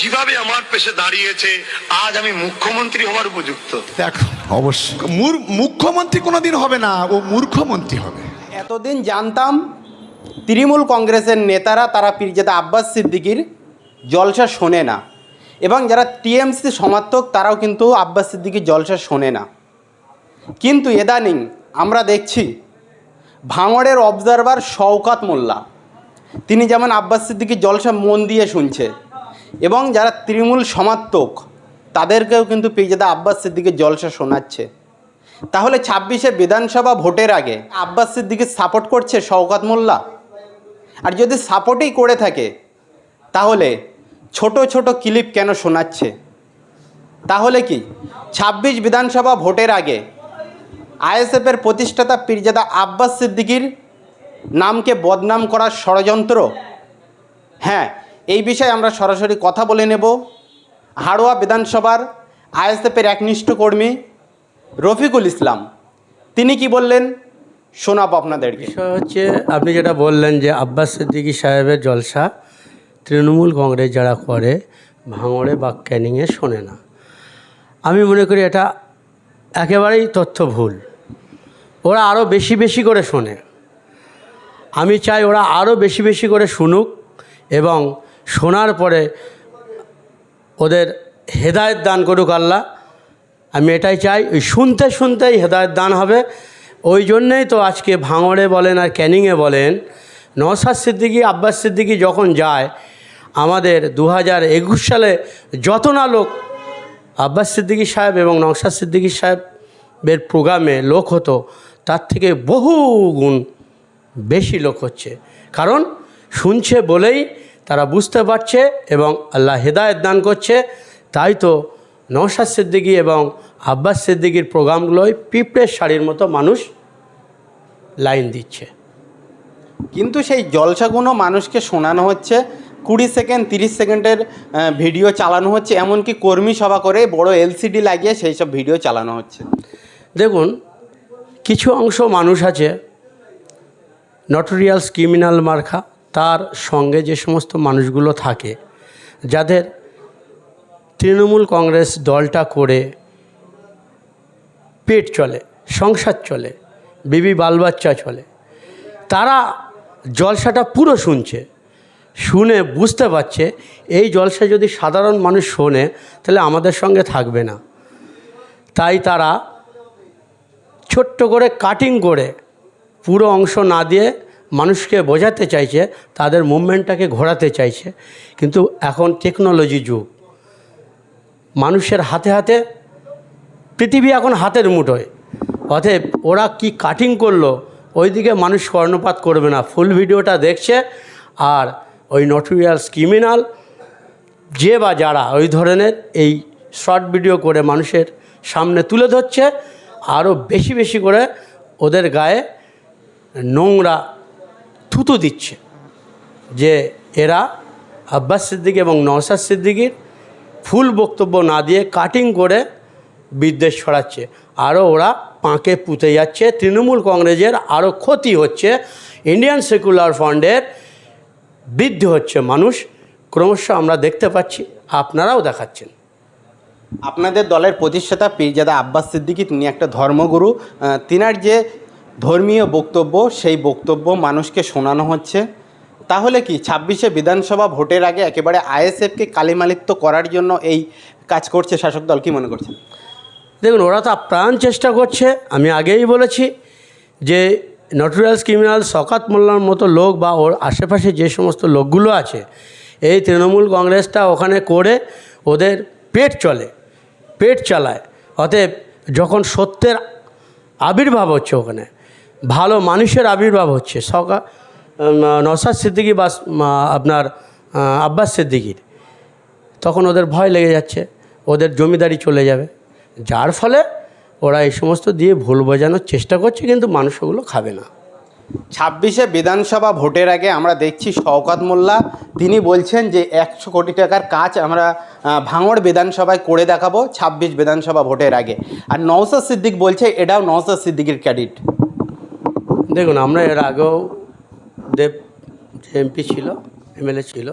যেভাবে আমার পেশে দাঁড়িয়েছে আজ আমি মুখ্যমন্ত্রী হওয়ার উপযুক্ত। দেখো অবশ্যই। মুখ্যমন্ত্রী কোনোদিন হবে না ও মূর্খমন্ত্রী হবে। এতদিন জানতাম তৃণমূল কংগ্রেসের নেতারা তারা পীরজাদা আব্বাস সিদ্দিকির জলসা শোনে না। এবং যারা টিএমসি সমর্থক তারাও কিন্তু আব্বাস সিদ্দিকির জলসা শোনে না। কিন্তু এদানিং আমরা দেখছি ভাঙড়ের অবজারভার শওকাত মোল্লা। তিনি যেমন আব্বাস সিদ্দিকির জলসা মন দিয়ে শুনছে এবং যারা তৃণমূল সমর্থক, তাদেরকেও কিন্তু পীরজাদা আব্বাস সিদ্দিকির জলসা শোনাচ্ছে। তাহলে ছাব্বিশে বিধানসভা ভোটের আগে আব্বাস সিদ্দিকে সাপোর্ট করছে শওকাত মোল্লা? আর যদি সাপোর্টই করে থাকে, তাহলে ছোট ছোট ক্লিপ কেন শোনাচ্ছে? তাহলে কি ছাব্বিশ বিধানসভা ভোটের আগে আইএসএফের প্রতিষ্ঠাতা পীরজাদা আব্বাস সিদ্দিকির নামকে বদনাম করার ষড়যন্ত্র? হ্যাঁ এই বিষয়ে আমরা সরাসরি কথা বলে নেব। হাড়োয়া বিধানসভার আইএসএফের একনিষ্ঠ কর্মী রফিকুল ইসলাম। তিনি কি বললেন? শোনাব আপনাদেরকে। বিষয় হচ্ছে, আপনি যেটা বললেন যে আব্বাস সিদ্দিকী সাহেবের জলসা তৃণমূল কংগ্রেস যারা করে, ভাঙড়ে বা ক্যানিংয়ে শোনে না। আমি মনে করি এটা একেবারেই তথ্য ভুল। ওরা আরও বেশি বেশি করে শোনে। আমি চাই ওরা আরও বেশি বেশি করে শুনুক এবং শোনার পরে ওদের হেদায়ত দান করুক আল্লাহ। আমি এটাই চাই, ওই শুনতে শুনতেই হেদায়ত দান হবে। ওই জন্যেই তো আজকে ভাঙড়ে বলেন আর ক্যানিংয়ে বলেন নওসাদ সিদ্দিকী, আব্বাস সিদ্দিকী যখন যায়, আমাদের দু হাজার একুশ সালে যত না লোক, আব্বাস সিদ্দিকী সাহেব এবং নওসাদ সিদ্দিকী সাহেবের প্রোগ্রামে লোক হতো, তার থেকে বহু গুণ বেশি লোক হচ্ছে। কারণ শুনছে বলেই বুঝতে পারছে এবং আল্লাহ হেদায়ত দান করছে। তাই তো নওশাদ সিদ্দিকী এবং আব্বাস সিদ্দিকীর প্রোগ্রামগুলোয় পিঁপড়ের শাড়ির মতো মানুষ লাইন দিচ্ছে। কিন্তু সেই জলসাগুলো মানুষকে শোনানো হচ্ছে কুড়ি সেকেন্ড তিরিশ সেকেন্ডের ভিডিও চালানো হচ্ছে এমনকি কর্মী সভা করে বড় এলসিডি লাগিয়ে সেই সব ভিডিও চালানো হচ্ছে। দেখুন কিছু অংশ মানুষ আছে নটোরিয়ালস ক্রিমিনাল মার্কা তার সঙ্গে যে সমস্ত মানুষগুলো থাকে, যাদের তৃণমূল কংগ্রেস দলটা করে পেট চলে, সংসার চলে, বিবি বালবাচ্চা চলে, তারা জলসাটা পুরো শুনছে, শুনে বুঝতে পারছে, এই জলসা যদি সাধারণ মানুষ শোনে, তাহলে আমাদের সঙ্গে থাকবে না। তাই তারা ছোট্ট করে কাটিং করে পুরো অংশ না দিয়ে মানুষকে বোঝাতে চাইছে, তাদের মুভমেন্টটাকে ঘোরাতে চাইছে। কিন্তু এখন টেকনোলজি যুগ। মানুষের হাতে হাতে পৃথিবী এখন হাতের মুঠোয়। অতএব ওরা কি কাটিং করল, ওইদিকে মানুষ কর্ণপাত করবে না। ফুল ভিডিওটা দেখছে, আর ওই নটোরিয়ালস ক্রিমিনাল যে বা যারা ওই ধরনের এই শর্ট ভিডিও করে মানুষের সামনে তুলে ধরছে আরও বেশি বেশি করে ওদের গায়ে নোংরা থুতু দিচ্ছে যে এরা আব্বাস সিদ্দিকী এবং নওসাদ সিদ্দিকীর ফুল বক্তব্য না দিয়ে কাটিং করে বিদ্বেষ ছড়াচ্ছে। আরও ওরা পাঁকে পুঁতে যাচ্ছে। তৃণমূল কংগ্রেসের আরও ক্ষতি হচ্ছে। ইন্ডিয়ান সেকুলার ফান্ডের বৃদ্ধি হচ্ছে মানুষ। ক্রমশ আমরা দেখতে পাচ্ছি, আপনারাও দেখাচ্ছেন। আপনাদের দলের প্রতিষ্ঠাতা পীরজাদা আব্বাস সিদ্দিকী, তিনি একটা ধর্মগুরু। তিনার যে ধর্মীয় বক্তব্য, সেই বক্তব্য মানুষকে শোনানো হচ্ছে। তাহলে কি ছাব্বিশে বিধানসভা ভোটের আগে একেবারে আইএসএফকে কালিমালিত্ব করার জন্য এই কাজ করছে শাসক দল, কি মনে করছেন? দেখুন, ওরা তো প্রাণ চেষ্টা করছে। আমি আগেই বলেছি যে নটোরিয়ালস ক্রিমিনাল শকাত মোল্লার মতো লোক বা ওর আশেপাশে যে সমস্ত লোকগুলো আছে, এই তৃণমূল কংগ্রেসটা ওখানে করে ওদের পেট চলে, পেট চালায়। অতএব যখন সত্যের আবির্ভাব হচ্ছে ওখানে ভালো মানুষের আবির্ভাব হচ্ছে। সকা নসাদ সিদ্দিকি বা আপনার আব্বাস সিদ্দিকির। তখন ওদের ভয় লেগে যাচ্ছে, ওদের জমিদারি চলে যাবে। যার ফলে ওরা এই সমস্ত দিয়ে ভুল বোঝানোর চেষ্টা করছে, কিন্তু মানুষ ওগুলো খাবে না। ছাব্বিশে বিধানসভা ভোটের আগে আমরা দেখছি শওকত মোল্লা, তিনি বলছেন যে একশো কোটি টাকার কাজ আমরা ভাঙড় বিধানসভায় করে দেখাবো ছাব্বিশ বিধানসভা ভোটের আগে। আর নওসাদ সিদ্দিক বলছে এটাও নওসাদ সিদ্দিকের ক্যাডিট দেখুন, আমরা এর আগেও দেব যে এমপি ছিল, এমএলএ ছিল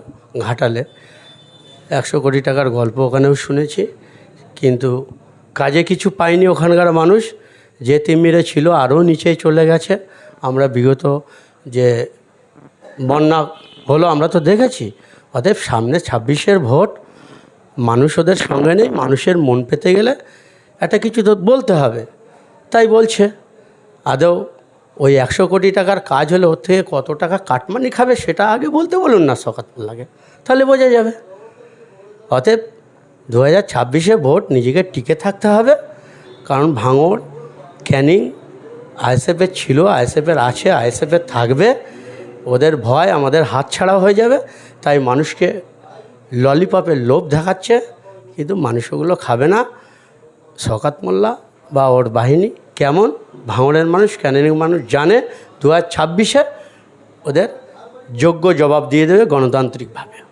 ঘাটালে। একশো কোটি টাকার গল্প ওখানেও শুনেছি, কিন্তু কাজে কিছু পায়নি ওখানকার মানুষ। যে তিমিরে ছিল আরও নিচে চলে গেছে। আমরা বিগত যে বন্যা হলো, আমরা তো দেখেছি। অতএব সামনে ছাব্বিশের ভোট, মানুষ ওদের সঙ্গে নেই, মানুষের মন পেতে গেলে একটা কিছু তো বলতে হবে। তাই বলছে। আদৌ ওই একশো কোটি টাকার কাজ হলে ওর থেকে কত টাকা কাটমানি খাবে সেটা আগে বলতে বলুন না লাগে তাহলে বোঝা যাবে। অতএব দু হাজার ছাব্বিশে ভোট নিজেকে টিকে থাকতে হবে, কারণ ভাঙড়, ক্যানিং আইএসএফের ছিল আইএসএফের আছে আইএসএফের থাকবে, ওদের ভয় আমাদের হাতছাড়া হয়ে যাবে, তাই মানুষকে ললিপপের লোভ দেখাচ্ছে, কিন্তু মানুষ ওগুলো খাবে না। শকাত মোল্লা বা ওর বাহিনী কেমন? ভাঙড়ের মানুষ ক্যানিং মানুষ জানে। দু হাজার ছাব্বিশে ওদের যোগ্য জবাব দিয়ে দেবে গণতান্ত্রিকভাবে।